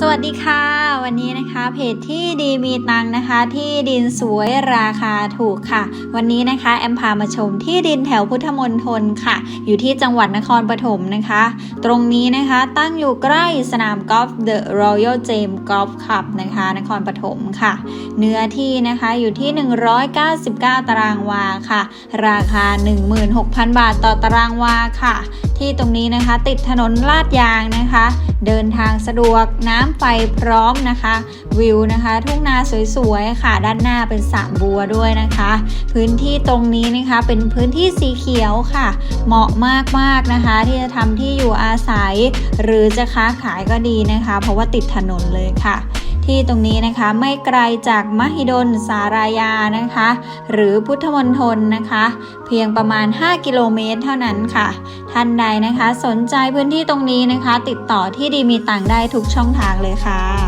สวัสดีค่ะ วันนี้นะคะเพจที่ดีมีตังนะคะ ที่ดินสวยราคาถูกค่ะ วันนี้นะคะแอมพามาชมที่ดินแถวพุทธมณฑลค่ะ อยู่ที่จังหวัดนครปฐมนะคะ ตรงนี้นะคะตั้งอยู่ใกล้สนามกอล์ฟ The Royal James Golf Club นะคะ นครปฐมค่ะ เนื้อที่นะคะอยู่ที่ 199 ตารางวาค่ะ ราคา 16,000 บาทต่อตารางวาค่ะที่ตรงนี้นะคะ ติดถนนลาดยางนะคะ เดินทางสะดวกน้ำไฟพร้อมนะคะ วิวนะคะ ทุ่งนาสวยๆค่ะ ด้านหน้าเป็นสระบัวด้วยนะคะ พื้นที่ตรงนี้นะคะเป็นพื้นที่สีเขียวค่ะ เหมาะมากๆนะคะ ที่จะทำที่อยู่อาศัย หรือจะค้าขายก็ดีนะคะ เพราะว่าติดถนนเลยค่ะ ที่ตรงนี้นะคะไม่ไกลจากมหิดลสารายานะคะ หรือพุทธมณฑลนะคะ เพียงประมาณ 5 กิโลเมตรเท่านั้นค่ะ ท่านใดนะคะ สนใจพื้นที่ตรงนี้นะคะ ติดต่อที่ดีมีต่างได้ทุกช่องทางเลยค่ะ